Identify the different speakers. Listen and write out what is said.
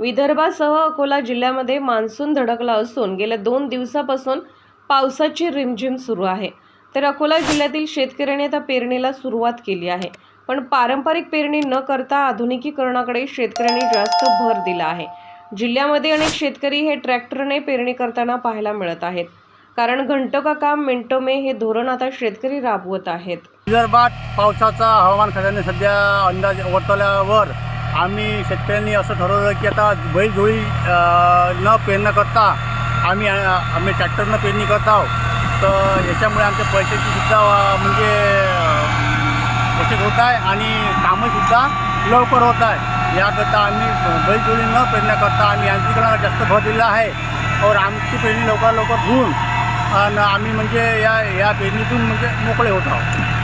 Speaker 1: विदर्भासह अकोला जिल्ह्यामध्ये मान्सून धडकला असून गेल्या दोन दिवसापासून पावसाची रिमझिम सुरू आहे. तर अकोला जिल्ह्यातील शेतकऱ्यांनी आता पेरणीला सुरुवात केली आहे. पण पारंपरिक पेरणी न करता आधुनिकीकरणाकडे शेतकऱ्यांनी जास्त भर दिला आहे. जिल्ह्यामध्ये अनेक शेतकरी हे ट्रॅक्टरने पेरणी करताना पाहायला मिळत आहेत. कारण घंटो का काम मिनटो में हे धोरण आता शेतकरी राबवत आहेत.
Speaker 2: विदर्भात पावसाचा हवामान खात्याने सध्या अंदाज वर्तवल्यावर आम्ही शेतकऱ्यांनी असं ठरवलं की आता बैलजोळी न पेरणं करता आम्ही आम्ही ट्रॅक्टरनं पेरणी करत आहोत. तर याच्यामुळे आमच्या पैशाची सुद्धा म्हणजे बचत होत आहे आणि कामंसुद्धा लवकर होत आहे. याकरता आम्ही बैलजोळी न पेरण्या करता आम्ही यांत्रिकरणाला जास्त भर दिला आहे. और आमची पेरणी लवकर लवकर होऊन आणि आम्ही म्हणजे या या पेरणीतून म्हणजे मोकळे होत आहोत.